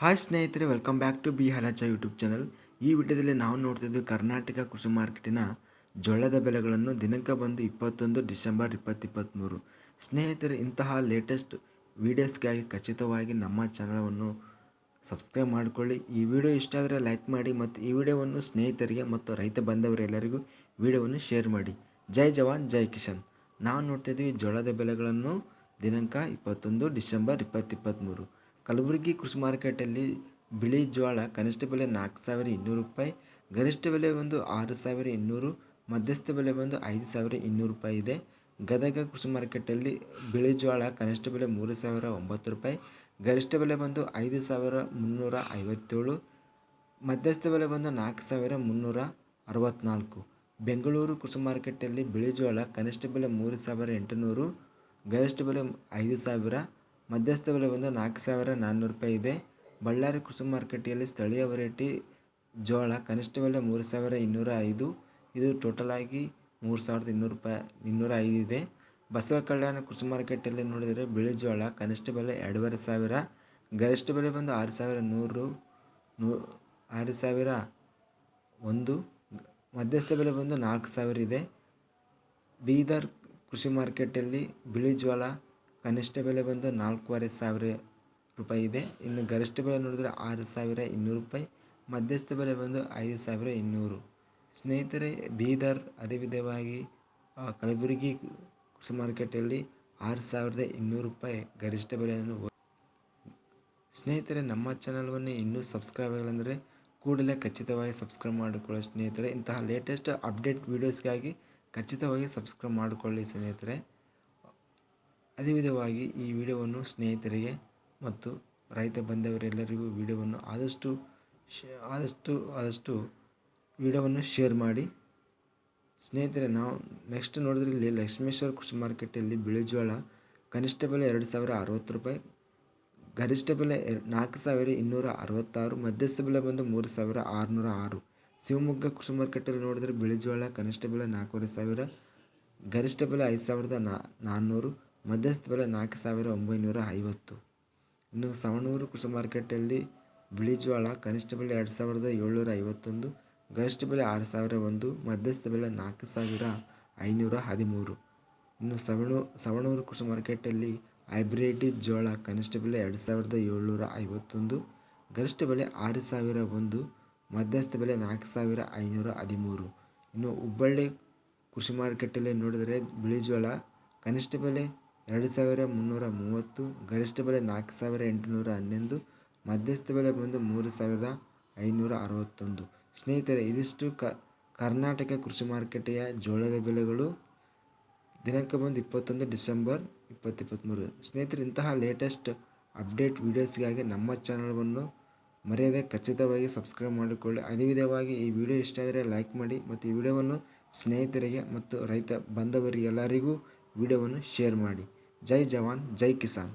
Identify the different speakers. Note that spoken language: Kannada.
Speaker 1: ಹಾಯ್ ಸ್ನೇಹಿತರೆ ವೆಲ್ಕಮ್ ಬ್ಯಾಕ್ ಟು ಬಿ ಹಲಚ ಯೂಟ್ಯೂಬ್ ಚಾನಲ್ ಈ ವಿಡಿಯೋದಲ್ಲಿ ನಾವು ನೋಡ್ತಿದ್ದು ಕರ್ನಾಟಕ ಕೃಷಿ ಮಾರ್ಕೆಟಿನ ಜೋಳದ ಬೆಲೆಗಳನ್ನು ದಿನಾಂಕ ಬಂದು ಇಪ್ಪತ್ತೊಂದು ಡಿಸೆಂಬರ್ ಇಪ್ಪತ್ತಿಪ್ಪತ್ತ್ಮೂರು ಸ್ನೇಹಿತರೆ, ಇಂತಹ ಲೇಟೆಸ್ಟ್ ವೀಡಿಯೋಸ್ಗಾಗಿ ಖಚಿತವಾಗಿ ನಮ್ಮ ಚಾನಲನ್ನು ಸಬ್ಸ್ಕ್ರೈಬ್ ಮಾಡಿಕೊಳ್ಳಿ. ಈ ವಿಡಿಯೋ ಇಷ್ಟ ಆದರೆ ಲೈಕ್ ಮಾಡಿ ಮತ್ತು ಈ ವಿಡಿಯೋವನ್ನು ಸ್ನೇಹಿತರಿಗೆ ಮತ್ತು ರೈತ ಬಂದವರೆಲ್ಲರಿಗೂ ವಿಡಿಯೋವನ್ನು ಶೇರ್ ಮಾಡಿ. ಜೈ ಜವಾನ್, ಜೈ ಕಿಶನ್ ನಾವು ನೋಡ್ತಿದ್ದೀವಿ ಜೋಳದ ಬೆಲೆಗಳನ್ನು ದಿನಾಂಕ ಇಪ್ಪತ್ತೊಂದು ಡಿಸೆಂಬರ್ ಇಪ್ಪತ್ತಿಪ್ಪತ್ತ್ಮೂರು ಕಲಬುರಗಿ ಕೃಷಿ ಮಾರುಕಟ್ಟೆಯಲ್ಲಿ ಬಿಳಿ ಜೋಳ ಕನಿಷ್ಠ ಬೆಲೆ ನಾಲ್ಕು ಸಾವಿರ ಇನ್ನೂರು ರೂಪಾಯಿ, ಗರಿಷ್ಠ ಬೆಲೆ ಬಂದು ಆರು ಸಾವಿರ ಇನ್ನೂರು, ಮಧ್ಯಸ್ಥ ಬೆಲೆ ಬಂದು ಐದು ಸಾವಿರ ಇನ್ನೂರು ರೂಪಾಯಿ ಇದೆ. ಗದಗ ಕೃಷಿ ಮಾರುಕಟ್ಟೆಯಲ್ಲಿ ಬಿಳಿ ಜೋಳ ಕನಿಷ್ಠ ಬೆಲೆ ಮೂರು ಸಾವಿರ ಒಂಬತ್ತು ರೂಪಾಯಿ, ಗರಿಷ್ಠ ಬೆಲೆ ಬಂದು ಐದು ಸಾವಿರ ಮುನ್ನೂರ ಐವತ್ತೇಳು, ಮಧ್ಯಸ್ಥ ಬೆಲೆ ಬಂದು ನಾಲ್ಕು ಸಾವಿರ ಮುನ್ನೂರ ಅರವತ್ತ್ನಾಲ್ಕು ಬೆಂಗಳೂರು ಕೃಷಿ ಮಾರುಕಟ್ಟೆಯಲ್ಲಿ ಬಿಳಿ ಜೋಳ ಕನಿಷ್ಠ ಬೆಲೆ ಮೂರು ಸಾವಿರ ಎಂಟುನೂರು, ಗರಿಷ್ಠ ಬೆಲೆ ಐದು ಸಾವಿರ ಮಧ್ಯಸ್ಥ ಬೆಲೆ ಬಂದು ನಾಲ್ಕು ಸಾವಿರ ನಾನ್ನೂರು ರೂಪಾಯಿ ಇದೆ. ಬಳ್ಳಾರಿ ಕೃಷಿ ಮಾರುಕಟ್ಟೆಯಲ್ಲಿ ಸ್ಥಳೀಯ ವೆರೈಟಿ ಜೋಳ ಕನಿಷ್ಠ ಬೆಲೆ ಮೂರು ಸಾವಿರ ಇನ್ನೂರ ಐದು. ಇದು ಟೋಟಲ್ ಆಗಿ ಮೂರು ಸಾವಿರದ ಇನ್ನೂರು ರೂಪಾಯಿ, ಇನ್ನೂರ ಐದು ಇದೆ. ಬಸವ ಕಲ್ಯಾಣ ಕೃಷಿ ಮಾರ್ಕೆಟಲ್ಲಿ ನೋಡಿದರೆ ಬಿಳಿ ಜೋಳ ಕನಿಷ್ಠ ಬೆಲೆ ಎರಡೂವರೆ ಸಾವಿರ. ಗರಿಷ್ಠ ಬೆಲೆ ಬಂದು ಆರು ಸಾವಿರ ನೂರು, ನೂ, ಆರು ಸಾವಿರ ಒಂದು. ಮಧ್ಯಸ್ಥ ಬೆಲೆ ಬಂದು ನಾಲ್ಕು ಸಾವಿರ ಇದೆ. ಬೀದರ್ ಕೃಷಿ ಮಾರ್ಕೆಟಲ್ಲಿ ಬಿಳಿ ಜೋಳ ಕನಿಷ್ಠ ಬೆಲೆ ಬಂದು ನಾಲ್ಕೂವರೆ ಸಾವಿರ ರೂಪಾಯಿ ಇದೆ. ಇನ್ನು ಗರಿಷ್ಠ ಬೆಲೆ ನೋಡಿದರೆ ಆರು ಸಾವಿರ ಇನ್ನೂರು ರೂಪಾಯಿ. ಮಧ್ಯಸ್ಥ ಬೆಲೆ ಬಂದು ಐದು ಸಾವಿರ ಇನ್ನೂರು. ಸ್ನೇಹಿತರೆ, ಬೀದರ್ ಅದೇ ವಿಧವಾಗಿ ಕಲಬುರಗಿ ಕೃಷಿ ಮಾರ್ಕೆಟಲ್ಲಿ ಆರು ಸಾವಿರದ ಇನ್ನೂರು ರೂಪಾಯಿ ಗರಿಷ್ಠ ಬೆಲೆಯನ್ನು ಸ್ನೇಹಿತರೆ, ನಮ್ಮ ಚಾನಲ್ವನ್ನು ಇನ್ನೂ ಸಬ್ಸ್ಕ್ರೈಬ್ ಆಗಿಲ್ಲ ಕೂಡಲೇ ಖಚಿತವಾಗಿ ಸಬ್ಸ್ಕ್ರೈಬ್ ಮಾಡಿಕೊಳ್ಳಿ ಸ್ನೇಹಿತರೆ. ಇಂತಹ ಲೇಟೆಸ್ಟ್ ಅಪ್ಡೇಟ್ ವೀಡಿಯೋಸ್ಗಾಗಿ ಖಚಿತವಾಗಿ ಸಬ್ಸ್ಕ್ರೈಬ್ ಮಾಡಿಕೊಳ್ಳಿ ಸ್ನೇಹಿತರೆ. ಅದೇ ವಿಧವಾಗಿ ಈ ವಿಡಿಯೋವನ್ನು ಸ್ನೇಹಿತರಿಗೆ ಮತ್ತು ರೈತ ಬಂದವರೆಲ್ಲರಿಗೂ ವಿಡಿಯೋವನ್ನು ಆದಷ್ಟು ಆದಷ್ಟು ಆದಷ್ಟು ವಿಡಿಯೋವನ್ನು ಶೇರ್ ಮಾಡಿ. ಸ್ನೇಹಿತರೆ, ನಾವು ನೆಕ್ಸ್ಟ್ ನೋಡಿದ್ರೆ ಇಲ್ಲಿ ಲಕ್ಷ್ಮೇಶ್ವರ ಕೃಷಿ ಮಾರ್ಕೆಟಲ್ಲಿ ಬಿಳಿ ಜೋಳ ಕನಿಷ್ಠ ಬೆಲೆ ಎರಡು ಸಾವಿರ ಅರವತ್ತು ರೂಪಾಯಿ, ಗರಿಷ್ಠ ಬೆಲೆ ನಾಲ್ಕು ಸಾವಿರ ಇನ್ನೂರ ಅರವತ್ತಾರು, ಮಧ್ಯಸ್ಥ ಬೆಲೆ ಬಂದು ಮೂರು ಸಾವಿರ ಆರುನೂರ ಆರು. ಶಿವಮೊಗ್ಗ ಕೃಷಿ ಮಾರ್ಕೆಟಲ್ಲಿ ನೋಡಿದ್ರೆ ಬಿಳಿ ಜೋಳ ಕನಿಷ್ಠ ಬೆಲೆ ನಾಲ್ಕೂವರೆ ಸಾವಿರ, ಗರಿಷ್ಠ ಬೆಲೆ ಐದು ಸಾವಿರದ ನಾನ್ನೂರು ಮಧ್ಯಸ್ಥ ಬೆಲೆ ನಾಲ್ಕು ಸಾವಿರ ಒಂಬೈನೂರ ಐವತ್ತು ಇನ್ನು ಸವಣೂರು ಕೃಷಿ ಮಾರ್ಕೆಟಲ್ಲಿ ಬಿಳಿ ಜೋಳ ಕನಿಷ್ಠ ಬೆಲೆ ಎರಡು ಸಾವಿರದ ಏಳ್ನೂರ ಐವತ್ತೊಂದು ಗರಿಷ್ಠ ಬೆಲೆ ಆರು ಸಾವಿರ ಒಂದು, ಮಧ್ಯಸ್ಥ ಬೆಲೆ ನಾಲ್ಕು ಸಾವಿರ ಐನೂರ ಹದಿಮೂರು ಇನ್ನು ಸವಣೂ, ಸವಣೂರು ಕೃಷಿ ಮಾರ್ಕೆಟಲ್ಲಿ ಹೈಬ್ರಿಡ್ ಜೋಳ ಕನಿಷ್ಠ ಬೆಲೆ ಎರಡು ಸಾವಿರದ ಏಳ್ನೂರ ಐವತ್ತೊಂದು ಗರಿಷ್ಠ ಬೆಲೆ ಆರು ಸಾವಿರ ಒಂದು, ಮಧ್ಯಸ್ಥ ಬೆಲೆ ನಾಲ್ಕು ಸಾವಿರ ಐನೂರ ಹದಿಮೂರು ಇನ್ನು ಹುಬ್ಬಳ್ಳಿ ಕೃಷಿ ಮಾರ್ಕೆಟಲ್ಲಿ ನೋಡಿದರೆ ಬಿಳಿ ಜೋಳ ಕನಿಷ್ಠ ಬೆಲೆ ಎರಡು ಸಾವಿರ ಮುನ್ನೂರ ಮೂವತ್ತು, ಗರಿಷ್ಠ ಬೆಲೆ ನಾಲ್ಕು ಸಾವಿರ ಎಂಟುನೂರ ಹನ್ನೊಂದು, ಮಧ್ಯಸ್ಥ ಬೆಲೆ ಬಂದು ಮೂರು ಸಾವಿರದ ಐನೂರ ಅರವತ್ತೊಂದು. ಸ್ನೇಹಿತರೆ, ಇದಿಷ್ಟು ಕ, ಕರ್ನಾಟಕ ಕೃಷಿ ಮಾರುಕಟ್ಟೆಯ ಜೋಳದ ಬೆಲೆಗಳು ದಿನಾಂಕ ಬಂದು ಇಪ್ಪತ್ತೊಂದು ಡಿಸೆಂಬರ್ ಇಪ್ಪತ್ತಿಪ್ಪತ್ತ್ಮೂರು ಸ್ನೇಹಿತರೆ, ಇಂತಹ ಲೇಟೆಸ್ಟ್ ಅಪ್ಡೇಟ್ ವೀಡಿಯೋಸ್ಗಾಗಿ ನಮ್ಮ ಚಾನಲ್ವನ್ನು ಮರೆಯದೆ ಖಚಿತವಾಗಿ ಸಬ್ಸ್ಕ್ರೈಬ್ ಮಾಡಿಕೊಳ್ಳಿ. ಅದೇ ವಿಧವಾಗಿ ಈ ವಿಡಿಯೋ ಇಷ್ಟ ಆದರೆ ಲೈಕ್ ಮಾಡಿ ಮತ್ತು ಈ ವಿಡಿಯೋವನ್ನು ಸ್ನೇಹಿತರಿಗೆ ಮತ್ತು ರೈತ ಬಂದವರಿಗೆಲ್ಲರಿಗೂ ವಿಡಿಯೋವನ್ನು ಶೇರ್ ಮಾಡಿ. ಜೈ ಜವಾನ್ ಜೈ ಕಿಸಾನ್